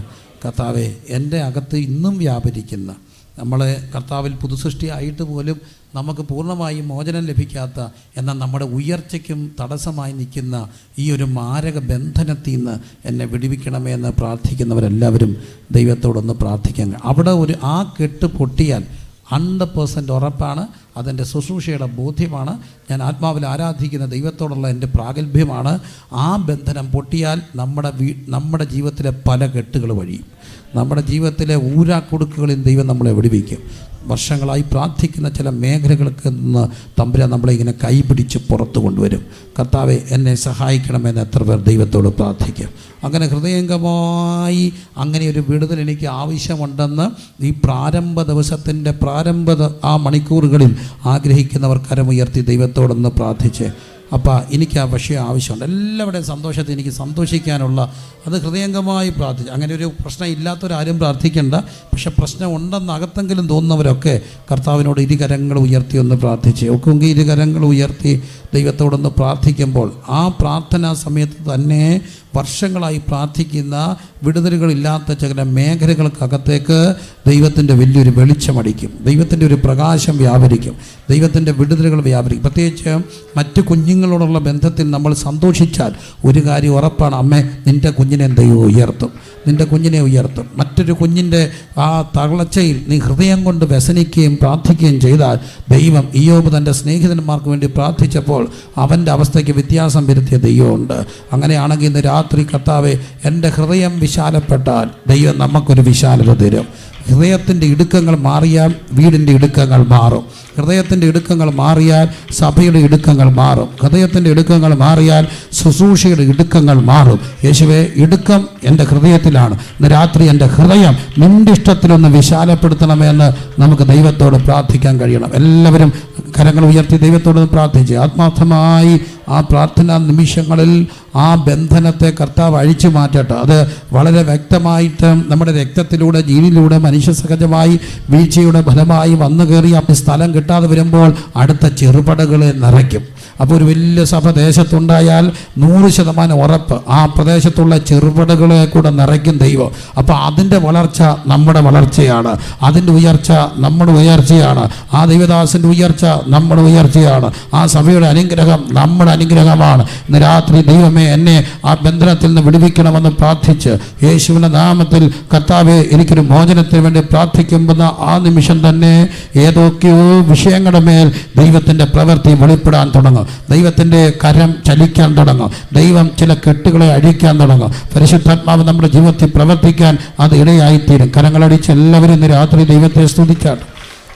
കർത്താവെ എന്റെ അകത്ത് ഇന്നും വ്യാപരിക്കുന്ന നമ്മളെ കർത്താവിൽ പുതുസൃഷ്ടിയായിട്ട് പോലും നമുക്ക് പൂർണമായും മോചനം ലഭിക്കാത്ത എന്നാൽ നമ്മുടെ ഉയർച്ചയ്ക്കും തടസ്സമായി നിൽക്കുന്ന ഈ ഒരു മാരക ബന്ധനത്തിൽ നിന്ന് എന്നെ വിടിവിക്കണമേ എന്ന് പ്രാർത്ഥിക്കുന്നവരെല്ലാവരും ദൈവത്തോടൊന്ന് പ്രാർത്ഥിക്കാൻ അവിടെ ഒരു ആ കെട്ട് പൊട്ടിയാൽ ഹൺഡ്രഡ് പേഴ്സന്റ് ഉറപ്പാണ് അതെന്റെ ശുശ്രൂഷയുടെ ബോധ്യമാണ് ഞാൻ ആത്മാവിൽ ആരാധിക്കുന്ന ദൈവത്തോടുള്ള എന്റെ പ്രാഗൽഭ്യമാണ്. ആ ബന്ധനം പൊട്ടിയാൽ നമ്മുടെ വീ നമ്മുടെ ജീവിതത്തിലെ പല കെട്ടുകൾ വഴിയും. നമ്മുടെ ജീവിതത്തിലെ ഊരാക്കുടുക്കുകളിൽ ദൈവം നമ്മളെ വെടിവെക്കും. വർഷങ്ങളായി പ്രാർത്ഥിക്കുന്ന ചില മേഖലകൾക്ക് നിന്ന് തമ്പുരാൻ നമ്മളെ ഇങ്ങനെ കൈപിടിച്ച് പുറത്തു കൊണ്ടുവരും. കർത്താവെ എന്നെ സഹായിക്കണമെന്ന് എത്ര പേർ ദൈവത്തോട് പ്രാർത്ഥിക്കും. അങ്ങനെ ഹൃദയംഗമായി അങ്ങനെ ഒരു വിടുതൽ എനിക്ക് ആവശ്യമുണ്ടെന്ന് ഈ പ്രാരംഭ ദിവസത്തിന്റെ പ്രാരംഭ ആ മണിക്കൂറുകളിൽ ആഗ്രഹിക്കുന്നവർ കരമുയർത്തി ദൈവത്തോടൊന്ന് പ്രാർത്ഥിച്ച്. അപ്പം എനിക്ക് ആ വിഷയം ആവശ്യമുണ്ട്. എല്ലാവരുടെയും സന്തോഷത്തിൽ എനിക്ക് സന്തോഷിക്കാനുള്ള അത് ഹൃദയംഗമായി പ്രാർത്ഥിച്ചു. അങ്ങനെ ഒരു പ്രശ്നം ഇല്ലാത്തവരാരും പ്രാർത്ഥിക്കേണ്ട. പക്ഷേ പ്രശ്നം ഉണ്ടെന്ന് അകത്തെങ്കിലും തോന്നുന്നവരൊക്കെ കർത്താവിനോട് ഇരുകരങ്ങൾ ഉയർത്തി ഒന്ന് പ്രാർത്ഥിച്ച്. ഒക്കെങ്കിൽ ഇരുകരങ്ങൾ ഉയർത്തി ദൈവത്തോടൊന്ന് പ്രാർത്ഥിക്കുമ്പോൾ ആ പ്രാർത്ഥനാ സമയത്ത് തന്നെ വർഷങ്ങളായി പ്രാർത്ഥിക്കുന്ന വിടുതലുകളില്ലാത്ത ചില മേഖലകൾക്കകത്തേക്ക് ദൈവത്തിന്റെ വലിയൊരു വെളിച്ചമടിക്കും. ദൈവത്തിന്റെ ഒരു പ്രകാശം വ്യാപരിക്കും. ദൈവത്തിന്റെ വിടുതലുകൾ വ്യാപരിക്കും. പ്രത്യേകിച്ച് മറ്റ് കുഞ്ഞുങ്ങളോടുള്ള ബന്ധത്തിൽ നമ്മൾ സന്തോഷിച്ചാൽ ഒരു കാര്യം ഉറപ്പാണ്. അമ്മ നിന്റെ കുഞ്ഞിനെ ദൈവം ഉയർത്തും. നിന്റെ കുഞ്ഞിനെ ഉയർത്തും. മറ്റൊരു കുഞ്ഞിന്റെ ആ തളർച്ചയിൽ നീ ഹൃദയം കൊണ്ട് വ്യസനിക്കുകയും പ്രാർത്ഥിക്കുകയും ചെയ്താൽ ദൈവം ഇയോബ് തന്റെ സ്നേഹിതന്മാർക്ക് വേണ്ടി പ്രാർത്ഥിച്ചപ്പോൾ അവന്റെ അവസ്ഥയ്ക്ക് വ്യത്യാസം വരുത്തിയ ദൈവമുണ്ട്. അങ്ങനെയാണെങ്കിൽ ഇന്ന് രാത്രി കർത്താവെ എന്റെ ഹൃദയം വിശാലപ്പെട്ടാൽ ദൈവം നമുക്കൊരു വിശാലത തരും. ഹൃദയത്തിന്റെ ഇടുക്കങ്ങൾ മാറിയാൽ വീടിന്റെ ഇടുക്കങ്ങൾ മാറും. ഹൃദയത്തിന്റെ ഇടുക്കങ്ങൾ മാറിയാൽ സഭയുടെ ഇടുക്കങ്ങൾ മാറും. ഹൃദയത്തിന്റെ ഇടുക്കങ്ങൾ മാറിയാൽ ശുശ്രൂഷയുടെ ഇടുക്കങ്ങൾ മാറും. യേശുവെ ഇടുക്കം എന്റെ ഹൃദയത്തിലാണ്. ഇന്ന് രാത്രി എന്റെ ഹൃദയം നിന്റെ ഇഷ്ടത്തിലൊന്ന് വിശാലപ്പെടുത്തണമെന്ന് നമുക്ക് ദൈവത്തോട് പ്രാർത്ഥിക്കാൻ കഴിയണം. എല്ലാവരും കരങ്ങൾ ഉയർത്തി ദൈവത്തോട് പ്രാർത്ഥിച്ച്. ആത്മാർത്ഥമായി ആ പ്രാർത്ഥനാ നിമിഷങ്ങളിൽ ആ ബന്ധനത്തെ കർത്താവ് അഴിച്ചു മാറ്റട്ടെ. അത് വളരെ വ്യക്തമായിട്ട് നമ്മുടെ രക്തത്തിലൂടെ ജീവിലൂടെ മനുഷ്യ സഹജമായി വീഴ്ചയുടെ ഫലമായി വന്നു കയറി അപ്പം സ്ഥലം കിട്ടാതെ വരുമ്പോൾ അടുത്ത ചെറുപടകളെ നിറയ്ക്കും. അപ്പോൾ ഒരു വലിയ സഭ ദേശത്തുണ്ടായാൽ നൂറ് ശതമാനം ഉറപ്പ് ആ പ്രദേശത്തുള്ള ചെറുപടകളെ കൂടെ നിറയ്ക്കും ദൈവം. അപ്പോൾ അതിന്റെ വളർച്ച നമ്മുടെ വളർച്ചയാണ്. അതിന്റെ ഉയർച്ച നമ്മുടെ ഉയർച്ചയാണ്. ആ ദൈവദാസന്റെ ഉയർച്ച നമ്മുടെ ഉയർച്ചയാണ്. ആ സഭയുടെ അനുഗ്രഹം നമ്മുടെ അനുഗ്രഹമാണ്. ഇന്ന് രാത്രി ദൈവമേ എന്നെ ആ ബന്ധനത്തിൽ നിന്ന് വിടുവിക്കണമെന്ന് പ്രാർത്ഥിച്ച് യേശുവിന്റെ നാമത്തിൽ കർത്താവെ എനിക്കൊരു മോചനത്തിന് വേണ്ടി പ്രാർത്ഥിക്കുമ്പോൾ ആ നിമിഷം തന്നെ ഏതൊക്കെയോ വിഷയങ്ങളുടെ മേൽ ദൈവത്തിന്റെ പ്രവൃത്തി വെളിപ്പെടാൻ തുടങ്ങും. ദൈവത്തിന്റെ കരം ചലിക്കാൻ തുടങ്ങും. ദൈവം ചില കെട്ടുകളെ അഴിക്കാൻ തുടങ്ങും. പരിശുദ്ധാത്മാവ് നമ്മുടെ ജീവിതത്തിൽ പ്രവർത്തിക്കാൻ അത് ഇടയായിത്തീരും. കരങ്ങളടിച്ച് എല്ലാവരും ഇന്ന് രാത്രി ദൈവത്തെ സ്തുതിച്ചാട്ട്.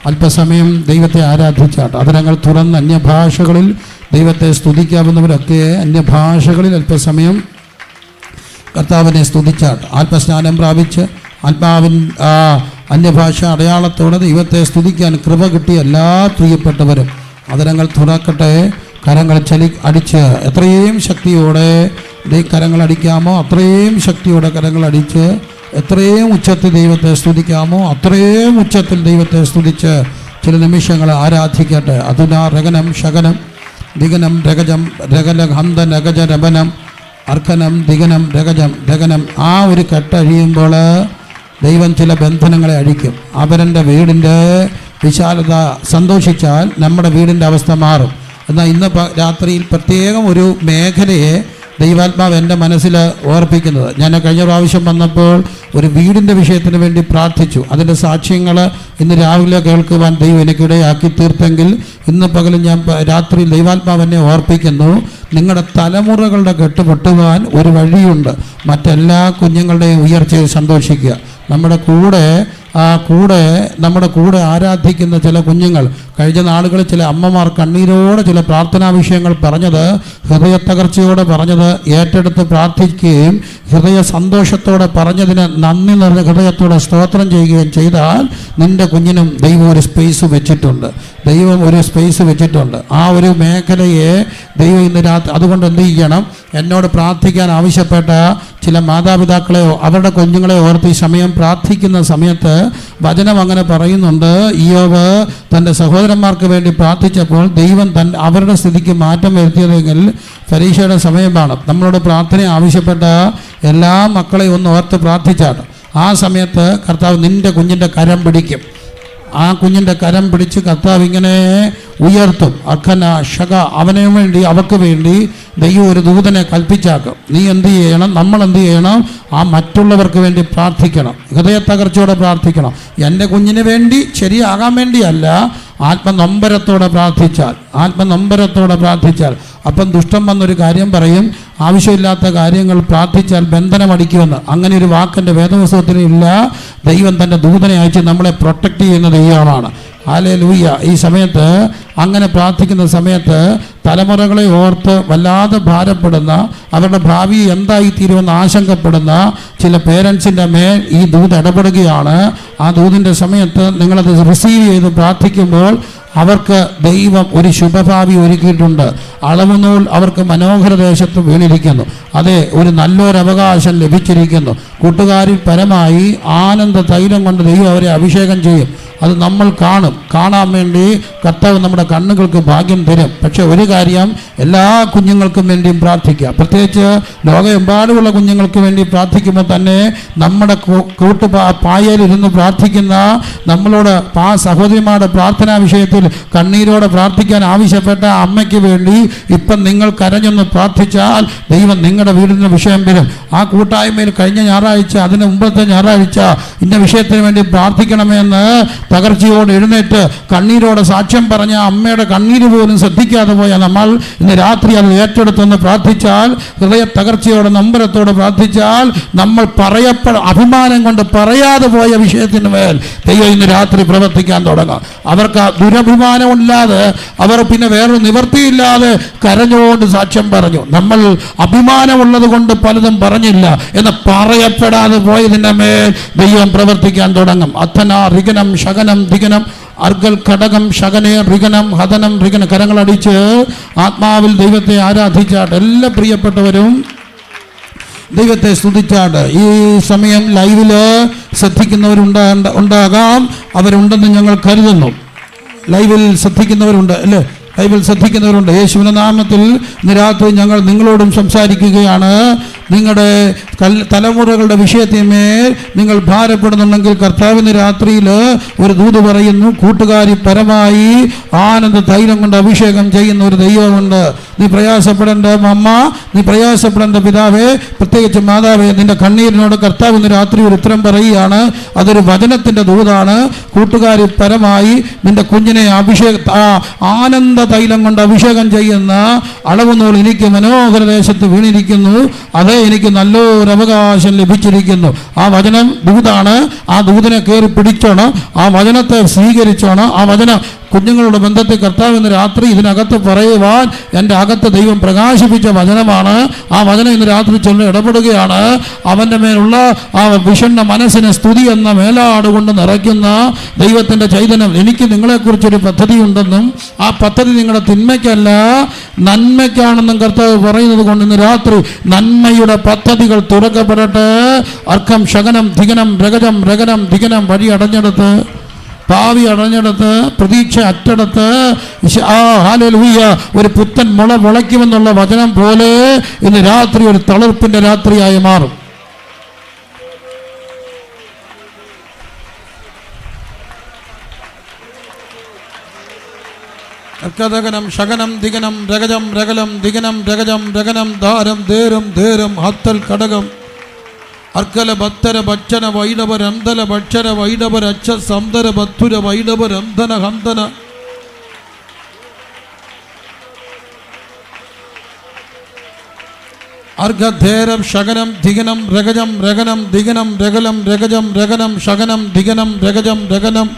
അല്പസമയം ദൈവത്തെ ആരാധിച്ചാട്ട്. അതിനങ്ങൾ തുറന്ന് അന്യഭാഷകളിൽ ദൈവത്തെ സ്തുതിക്കാവുന്നവരൊക്കെ അന്യഭാഷകളിൽ അല്പസമയം കർത്താവിനെ സ്തുതിച്ചാട്ട് ആത്മസ്നാനം പ്രാപിച്ച് ആത്മാവിൻ അന്യഭാഷ അടയാളത്തോടെ ദൈവത്തെ സ്തുതിക്കാൻ കൃപ കിട്ടിയ എല്ലാ പ്രിയപ്പെട്ടവരും അതരങ്ങൾ തുറക്കട്ടെ കരങ്ങൾ ചലി അടിച്ച് എത്രയും ശക്തിയോടെ കരങ്ങൾ അടിക്കാമോ അത്രയും ശക്തിയോടെ കരങ്ങൾ അടിച്ച് എത്രയും ഉച്ചത്തിൽ ദൈവത്തെ സ്തുതിക്കാമോ അത്രയും ഉച്ചത്തിൽ ദൈവത്തെ സ്തുതിച്ച് ചില നിമിഷങ്ങൾ ആരാധിക്കട്ടെ. അതുനാ രകനം ശകനം. ദിഗനം രഗജം രഗലഹന്ത രഗജ രപനം അർക്കനം ദിഗനം രഗജം രഗനം. ആ ഒരു കെട്ടഴിയുമ്പോൾ ദൈവം ചില ബന്ധനങ്ങളെ അഴിക്കും. അവരന്റെ വീടിന്റെ വിശാലത സന്തോഷിച്ചാൽ നമ്മുടെ വീടിന്റെ അവസ്ഥ മാറും. എന്നാൽ ഇന്ന് രാത്രിയിൽ പ്രത്യേകം ഒരു മേഖലയെ ദൈവാത്മാവ് എന്റെ മനസ്സിൽ ഓർപ്പിക്കുന്നത്. ഞാൻ കഴിഞ്ഞ പ്രാവശ്യം വന്നപ്പോൾ ഒരു വീടിന്റെ വിഷയത്തിന് വേണ്ടി പ്രാർത്ഥിച്ചു. അതിന്റെ സാക്ഷ്യങ്ങൾ ഇന്ന് രാവിലെ കേൾക്കുവാൻ ദൈവം എനിക്കിടയാക്കി തീർത്തെങ്കിൽ ഇന്ന് പകലും ഞാൻ രാത്രി ദൈവാത്മാവ് എന്നെ ഓർപ്പിക്കുന്നു. നിങ്ങളുടെ തലമുറകളുടെ കെട്ടുപൊട്ടുവാൻ ഒരു വഴിയുണ്ട്. മറ്റെല്ലാ കുഞ്ഞുങ്ങളുടെയും ഉയർച്ചയിൽ സന്തോഷിക്കുക. നമ്മുടെ കൂടെ ആ കൂടെ നമ്മുടെ കൂടെ ആരാധിക്കുന്ന ചില കുഞ്ഞുങ്ങൾ കഴിഞ്ഞ നാളുകളിൽ ചില അമ്മമാർ കണ്ണീരോടെ ചില പ്രാർത്ഥനാ വിഷയങ്ങൾ പറഞ്ഞത് ഹൃദയത്തകർച്ചയോടെ പറഞ്ഞത് ഏറ്റെടുത്ത് പ്രാർത്ഥിക്കുകയും ഹൃദയ സന്തോഷത്തോടെ പറഞ്ഞതിന് നന്ദി നിറഞ്ഞ ഹൃദയത്തോടെ സ്തോത്രം ചെയ്യുകയും ചെയ്താൽ നിന്റെ കുഞ്ഞിനും ദൈവം ഒരു സ്പേസ് വെച്ചിട്ടുണ്ട്. ദൈവം ഒരു സ്പേസ് വെച്ചിട്ടുണ്ട്. ആ ഒരു മേഖലയെ ദൈവം ഇന്ന് രാത്രി അതുകൊണ്ട് എന്ത് ചെയ്യണം? എന്നോട് പ്രാർത്ഥിക്കാൻ ആവശ്യപ്പെട്ട ചില മാതാപിതാക്കളെയോ അവരുടെ കുഞ്ഞുങ്ങളെ ഓർത്ത് ഈ സമയം പ്രാർത്ഥിക്കുന്ന സമയത്ത് വചനം അങ്ങനെ പറയുന്നുണ്ട് ഇയോവ് തന്റെ സഹോദരന്മാർക്ക് വേണ്ടി പ്രാർത്ഥിച്ചപ്പോൾ ദൈവം തൻ അവരുടെ സ്ഥിതിക്ക് മാറ്റം വരുത്തിയതെങ്കിൽ പരീക്ഷയുടെ സമയമാണ്. നമ്മളോട് പ്രാർത്ഥന ആവശ്യപ്പെട്ട എല്ലാ മക്കളെയും ഒന്ന് ഓർത്ത് പ്രാർത്ഥിച്ചാണ്. ആ സമയത്ത് കർത്താവ് നിന്റെ കുഞ്ഞിന്റെ കരം പിടിക്കും. ആ കുഞ്ഞിന്റെ കരം പിടിച്ച് കർത്താവ് ഇങ്ങനെ ഉയർത്തും. അർക്കന ഷക അവന് വേണ്ടി അവക്ക് വേണ്ടി ദൈവം ഒരു ദൂതനെ കൽപ്പിച്ചാക്കും. നീ എന്ത് ചെയ്യണം? നമ്മൾ എന്ത് ചെയ്യണം? ആ മറ്റുള്ളവർക്ക് വേണ്ടി പ്രാർത്ഥിക്കണം. ഹൃദയ തകർച്ചയോടെ പ്രാർത്ഥിക്കണം. എന്റെ കുഞ്ഞിന് വേണ്ടി ശരിയാകാൻ വേണ്ടിയല്ല ആത്മനൊമ്പരത്തോടെ പ്രാർത്ഥിച്ചാൽ. ആത്മനൊമ്പരത്തോടെ പ്രാർത്ഥിച്ചാൽ. അപ്പം ദുഷ്ടം വന്നൊരു കാര്യം പറയും ആവശ്യമില്ലാത്ത കാര്യങ്ങൾ പ്രാർത്ഥിച്ചാൽ ബന്ധനം ബന്ധനമടിക്കുമെന്ന് അങ്ങനെ ഒരു വാക്കിന്റെ വേദപുസ്തകത്തിന് ഇല്ല. ദൈവം തന്റെ ദൂതനെ അയച്ച് നമ്മളെ പ്രൊട്ടക്റ്റ് ചെയ്യുന്ന ദൈവമാണ്. ആലേ ലൂയ്യ ഈ സമയത്ത് അങ്ങനെ പ്രാർത്ഥിക്കുന്ന സമയത്ത് തലമുറകളെ ഓർത്ത് വല്ലാതെ ഭാരപ്പെടുന്ന അവരുടെ ഭാവി എന്തായി തീരുമെന്ന് ആശങ്കപ്പെടുന്ന ചില പേരൻസിന്റെ മേൽ ഈ ദൂത് ഇടപെടുകയാണ്. ആ ദൂതിന്റെ സമയത്ത് നിങ്ങളത് റിസീവ് ചെയ്ത് പ്രാർത്ഥിക്കുമ്പോൾ അവർക്ക് ദൈവം ഒരു ശുഭഭാവി ഒരുക്കിയിട്ടുണ്ട്. അളവുനൂൽ അവർക്ക് മനോഹര ദേശത്ത് വീണിരിക്കുന്നു. അതെ ഒരു നല്ലൊരു അവകാശം ലഭിച്ചിരിക്കുന്നു. കൂട്ടുകാരിൽ പരമായി ആനന്ദ തൈലം കൊണ്ട് ദൈവം അവരെ അഭിഷേകം ചെയ്യും. അത് നമ്മൾ കാണും. കാണാൻ വേണ്ടി കർത്താവ് നമ്മുടെ കണ്ണുകൾക്ക് ഭാഗ്യം തരും. പക്ഷെ ഒരു കാര്യം എല്ലാ കുഞ്ഞുങ്ങൾക്കും വേണ്ടിയും പ്രാർത്ഥിക്കുക പ്രത്യേകിച്ച് ലോകമെമ്പാടുമുള്ള കുഞ്ഞുങ്ങൾക്ക് വേണ്ടി പ്രാർത്ഥിക്കുമ്പോൾ തന്നെ നമ്മുടെ കൂട്ടു പായയിലിരുന്ന് പ്രാർത്ഥിക്കുന്ന നമ്മളോട് ആ സഹോദരിമാരുടെ പ്രാർത്ഥനാ വിഷയത്തിൽ കണ്ണീരോടെ പ്രാർത്ഥിക്കാൻ ആവശ്യപ്പെട്ട അമ്മയ്ക്ക് വേണ്ടി ഇപ്പം നിങ്ങൾ കരഞ്ഞൊന്ന് പ്രാർത്ഥിച്ചാൽ ദൈവം നിങ്ങളുടെ വീടിന് വിഷയം വരും. ആ കൂട്ടായ്മയിൽ കഴിഞ്ഞ ഞായറാഴ്ച അതിന് മുമ്പത്തെ ഞായറാഴ്ച ഇന്ന വിഷയത്തിന് വേണ്ടി പ്രാർത്ഥിക്കണമെന്ന് തകർച്ചയോട് എഴുന്നേറ്റ് കണ്ണീരോടെ സാക്ഷ്യം പറഞ്ഞ അമ്മയുടെ കണ്ണീര് പോലും ശ്രദ്ധിക്കാതെ പോയ നമ്മൾ ഇന്ന് രാത്രി അത് ഏറ്റെടുത്തെന്ന് പ്രാർത്ഥിച്ചാൽ ഹൃദയ തകർച്ചയോടെ നമ്പരത്തോടെ പ്രാർത്ഥിച്ചാൽ നമ്മൾ പറയപ്പെ അഭിമാനം കൊണ്ട് പറയാതെ പോയ വിഷയത്തിന് മേൽ ദൈവം ഇന്ന് രാത്രി പ്രവർത്തിക്കാൻ തുടങ്ങാം. അവർക്ക് ദുരഭിമാനമില്ലാതെ അവർ പിന്നെ വേറൊരു നിവൃത്തിയില്ലാതെ കരഞ്ഞുകൊണ്ട് സാക്ഷ്യം പറഞ്ഞു. നമ്മൾ അഭിമാനമുള്ളത് കൊണ്ട് പലതും പറഞ്ഞില്ല എന്ന് പറയപ്പെടാതെ പോയതിന്റെ മേൽ ദൈവം പ്രവർത്തിക്കാൻ തുടങ്ങും. അത്തന റിഗനം ശകനം ദിഗനം അർഗൽ ഘടകം ശകനെ റിഗനം ഹതനം റിഗനം കരങ്ങളടിച്ച് ആത്മാവിൽ ദൈവത്തെ ആരാധിച്ചാട്ട് എല്ലാ പ്രിയപ്പെട്ടവരും ദൈവത്തെ സ്തുതിച്ചാട്ട് ഈ സമയം ലൈവിൽ ശ്രദ്ധിക്കുന്നവരുണ്ടാ ഉണ്ടാകാം. അവരുണ്ടെന്ന് ഞങ്ങൾ കരുതുന്നു. ലൈവിൽ ശ്രദ്ധിക്കുന്നവരുണ്ട് അല്ലേ? ലൈവിൽ ശ്രദ്ധിക്കുന്നവരുണ്ട്. യേശുവിന്റെ നാമത്തിൽ നിരാത്രി രാത്രി ഞങ്ങൾ നിങ്ങളോടും സംസാരിക്കുകയാണ്. നിങ്ങളുടെ തലമുറകളുടെ വിഷയത്തിന്മേൽ നിങ്ങൾ ഭാരപ്പെടുന്നുണ്ടെങ്കിൽ കർത്താവിന് രാത്രിയിൽ ഒരു ദൂത് പറയുന്നു കൂട്ടുകാരി പരമായി ആനന്ദ തൈലം കൊണ്ട് അഭിഷേകം ചെയ്യുന്ന ഒരു ദൈവമുണ്ട്. നീ പ്രയാസപ്പെടേണ്ട അമ്മ നീ പ്രയാസപ്പെടേണ്ട പിതാവേ പ്രത്യേകിച്ച് മാതാവേ നിന്റെ കണ്ണീരിനോട് കർത്താവ് രാത്രി ഒരു ഉത്തരം പറയുകയാണ്. അതൊരു വചനത്തിന്റെ ദൂതാണ്. കൂട്ടുകാരി പരമായി നിന്റെ കുഞ്ഞിനെ അഭിഷേക ആനന്ദ തൈലം കൊണ്ട് അഭിഷേകം ചെയ്യുന്ന അളവ് നൂൽ എനിക്ക് മനോഹര ദേശത്ത് വീണിരിക്കുന്നു. അതേ എനിക്ക് നല്ലൊരു അവകാശം ലഭിച്ചിരിക്കുന്നു. ആ വചനം ദൂതാണ്. ആ ദൂതനെ കയറി പിടിച്ചോണം. ആ വചനത്തെ സ്വീകരിച്ചോണം. ആ വചനം കുഞ്ഞുങ്ങളുടെ ബന്ധത്തെ കർത്താവ് ഇന്ന് രാത്രി ഇതിനകത്ത് പറയുവാൻ എന്റെ അകത്ത് ദൈവം പ്രകാശിപ്പിച്ച വചനമാണ്. ആ വചനം ഇന്ന് രാത്രി ചൊല്ല ഇടപെടുകയാണ്. അവന്റെ മേലുള്ള ആ വിഷണ്ണ മനസ്സിനെ സ്തുതി എന്ന മേലാടുകൊണ്ട് നിറയ്ക്കുന്ന ദൈവത്തിന്റെ ചൈതന്യം. എനിക്ക് നിങ്ങളെക്കുറിച്ചൊരു പദ്ധതി ഉണ്ടെന്നും ആ പദ്ധതി നിങ്ങളുടെ തിന്മയ്ക്കല്ല നന്മയ്ക്കാണെന്നും കർത്താവ് പറയുന്നത് കൊണ്ട് ഇന്ന് രാത്രി നന്മയുടെ പദ്ധതികൾ തുറക്കപ്പെടട്ടെ അർക്കം ശകനം ധികനം രഗജം രഗനം ധികനം വഴി അടഞ്ഞെടുത്ത് ഭാവി അണഞ്ഞെടുത്ത് പ്രതീക്ഷ അറ്റെടുത്ത് ആ ഹാലൂയ ഒരു പുത്തൻ മുള മുളയ്ക്കുമെന്നുള്ള വചനം പോലെ ഇന്ന് രാത്രി ഒരു തളിർപ്പിന്റെ രാത്രിയായി മാറും. കർക്കതകനം ശകനം ദിഗനം രഗജം രഗലം ദിഗനം രഗജം രഗനം ധാരം ധേരം ധേരം ഹത്തൽ കടകം. അർക്കല ഭത്തര രന്ധന ഭക്ഷണ ഭക്ഷര രക്ഷ സന്തര ഭത്തുര വൈഡവരന്ധന ഹന്തന. അർഘധേരം ശകനം ധിഗനം രഗജം രഗനം ദിഗനം രഗലം രഗജം രഗനം ശകനം ധിഗനം രഗജം രഗനം.